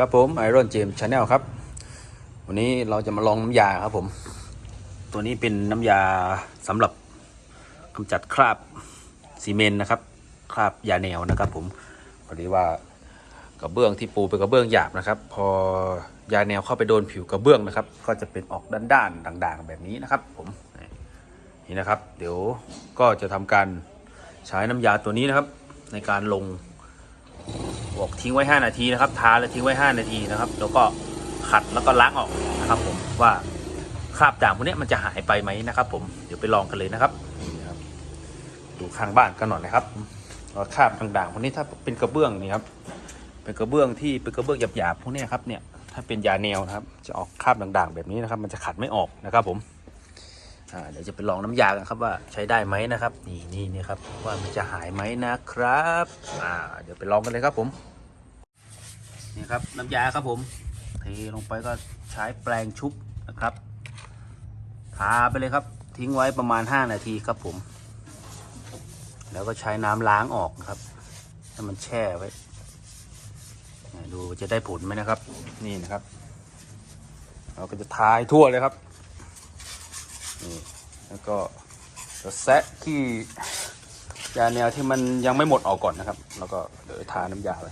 ครับผมไอรอนเจมชาแนลครับ วันนี้เราจะมาลองน้ำยาครับผม ตัวนี้เป็นน้ำยาสำหรับกำจัดคราบซีเมนต์นะครับ คราบยาแนวนะครับ ผมพอดีว่ากระเบื้องที่ปูเป็นกระเบื้องหยาบนะครับ พอยาแนวเข้าไปโดนผิวกระเบื้องนะครับ ก็จะเป็นออกด้านๆด่างๆ แบบนี้นะครับ ผมนี่นะครับ เดี๋ยวก็จะทำการใช้น้ำยาตัวนี้นะครับ ในการลง บอกทิ้งไว้ 5 นาทีนะครับทาแล้วทิ้งไว้ 5 นาทีนะครับ แล้วก็ขัดแล้วก็ล้างออกนะครับ ผมว่าคราบด่างพวกนี้มันจะหายไปไหมนะครับ ผมเดี๋ยวไปลองกันเลยนะครับนี่ครับ ดูข้างบ้านกันหน่อยนะครับว่าคราบด่างๆพวกนี้ถ้าเป็นกระเบื้องนี่ครับเป็นกระเบื้องที่เป็นกระเบื้องหยาบๆพวกนี้ครับเนี่ยถ้าเป็นยาแนวนะครับ จะออกคราบด่างๆ แบบนี้นะครับ มันจะขัดไม่ออกนะครับ ผม เดี๋ยวจะไปลองน้ำยากันครับว่าใช้ได้ไหมนะครับ นี่นี่นี่ครับว่ามันจะหายไหมนะครับอ่าเดี๋ยวไปลองกันเลยครับผมนี่ครับน้ำยาครับผมเทลงไปก็ใช้แปรงชุบนะครับทาไปเลยครับ ทิ้งไว้ประมาณ 5 นาทีครับผม แล้วก็ใช้น้ำล้างออกครับให้มันแช่ไว้ดูจะได้ผลไหมนะครับ นี่นะครับ เราก็จะทายทั่วเลยครับ นี่แล้วก็จะแซะที่ยาแนวที่มันยังไม่หมดออกก่อนนะครับ แล้วก็เดี๋ยวทาน้ำยาไป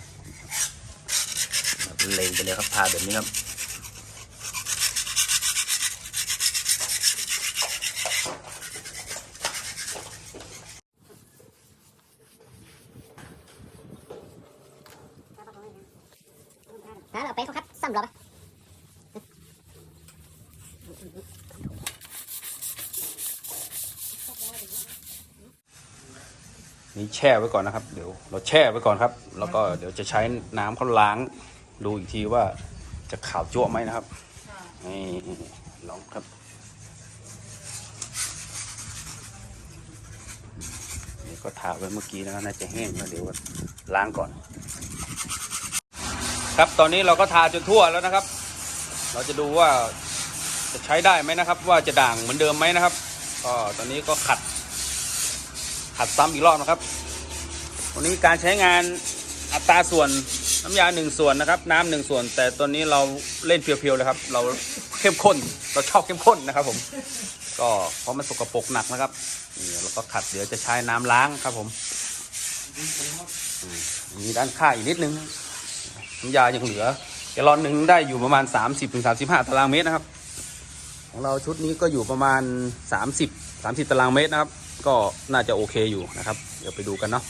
เลงไปเลยครับทาแบบนี้ครับแล้วเราไปเขาครับซ้ำรอบ นี่แช่ไว้ก่อนนะครับ เดี๋ยวเราแช่ไว้ก่อนครับ แล้วก็เดี๋ยวจะใช้น้ำเขาล้างดูอีกทีว่าจะขาวจั่วไหมนะครับนี่ลองครับนี่ก็ทาไว้เมื่อกี้นะครับน่าจะแห้งแล้วเดี๋ยวล้างก่อน ครับตอนนี้เราก็ทาจนทั่วแล้วนะครับ เราจะดูว่าจะใช้ได้ไหมนะครับ ว่าจะด่างเหมือนเดิมไหมนะครับก็ตอนนี้ก็ขัด ขัดซ้ำอีกรอบนะครับ วันนี้การใช้งานอัตราส่วนน้ำยาหนึ่งส่วนนะครับ น้ำหนึ่งส่วน แต่ตอนนี้เราเล่นเพียวๆเลยครับ เราเข้มข้นเราชอบเข้มข้นนะครับผมก็เพราะมันสกปรกหนักนะครับนี่เราก็ขัดเดี๋ยวจะใช้น้ำล้างครับผมมีด้านข้างอีกนิดนึงน้ำยายังเหลือแกลอนหนึ่งได้อยู่ประมาณ 30-35 ตารางเมตรนะครับ ของเราชุดนี้ก็อยู่ประมาณ 30 30 ตารางเมตรนะครับ ก็น่าจะโอเคอยู่นะครับ เดี๋ยวไปดูกันเนาะ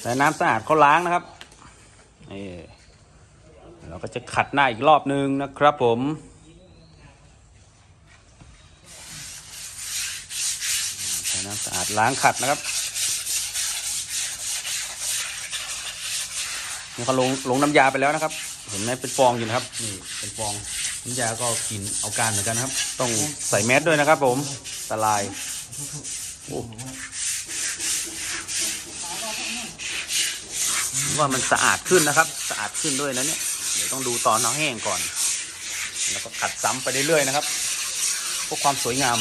ใช้น้ำสะอาดเขาล้างนะครับนี่เราก็จะขัดหน้าอีกรอบนึงนะครับผมใช้น้ำสะอาดล้างขัดนะครับนี่เขาลงลงน้ำยาไปแล้วนะครับ เห็นไหมเป็นฟองอยู่นะครับ นี่เป็นฟองน้ำยาก็กินเอาการเหมือนกันนะครับ ต้องใส่แมสด้วยนะครับ ผมอันตรายโอ้ว่ามันสะอาดขึ้นนะครับ สะอาดขึ้นด้วยนะเนี่ยเดี๋ยวต้องดูตอนเอาแห้งก่อน แล้วก็ขัดซ้ำไปเรื่อยๆนะครับเพื่อความสวยงาม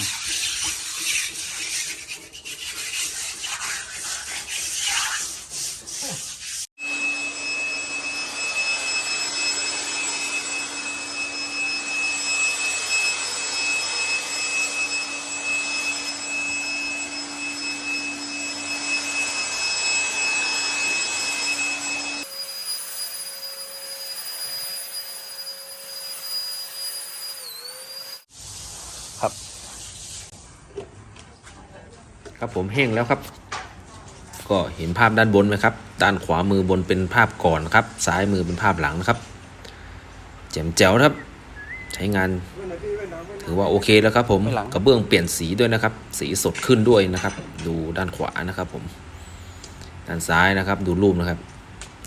ครับผมแห้งแล้วครับ ก็เห็นภาพด้านบนไหมครับ ด้านขวามือบนเป็นภาพก่อนครับ ซ้ายมือเป็นภาพหลังนะครับแจ่มแจ๋วนะครับ ใช้งาน ถือว่าโอเคแล้วครับ ผมไม่หลังกระเบื้องเปลี่ยนสีด้วยนะครับ สีสดขึ้นด้วยนะครับ ดูด้านขวานะครับ ผม ด้านซ้ายนะครับ ดูรูปนะครับ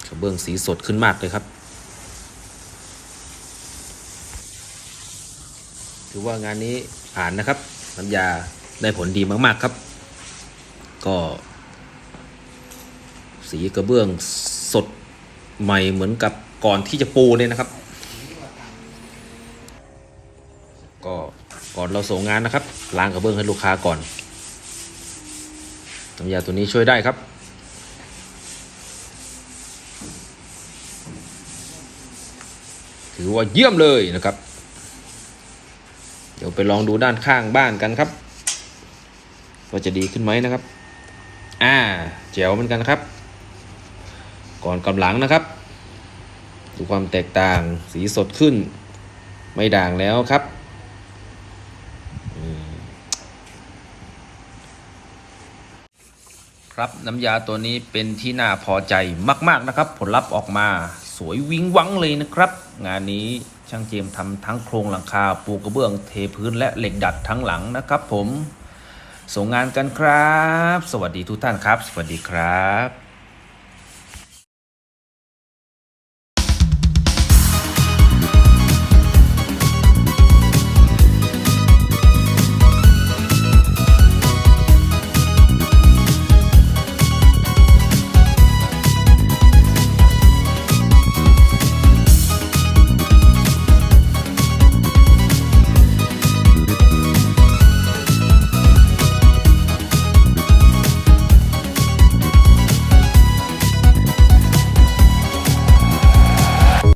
กระเบื้องสีสดขึ้นมากเลยครับ ถือว่างานนี้ผ่านนะครับน้ำยาได้ผลดีมาก ๆ ครับ ก็ สีกระเบื้องสดใหม่เหมือนกับก่อนที่จะปูเนี่ยนะครับ ก็ก่อนเราส่งงานนะครับล้างกระเบื้องให้ลูกค้าก่อนน้ำยาตัวนี้ช่วยได้ครับถือว่าเยี่ยมเลยนะครับ เดี๋ยวไปลองดูด้านข้างบ้านกันครับ ว่าจะดีขึ้นไหมนะครับ อ่าแจ๋วเหมือนกันครับ ก่อนกำหลังนะครับ ดูความแตกต่างสีสดขึ้น ไม่ด่างแล้วครับครับน้ำยาตัวนี้เป็นที่น่าพอใจมาก ๆนะครับ ผลลัพธ์ออกมาสวยวิงวังเลยนะครับ งานนี้ช่างเจมทำทั้งโครงหลังคา ปูกระเบื้องเทพื้นและเหล็กดัดทั้งหลังนะครับผม ส่งงานกันครับ สวัสดีทุกท่านครับ สวัสดีครับ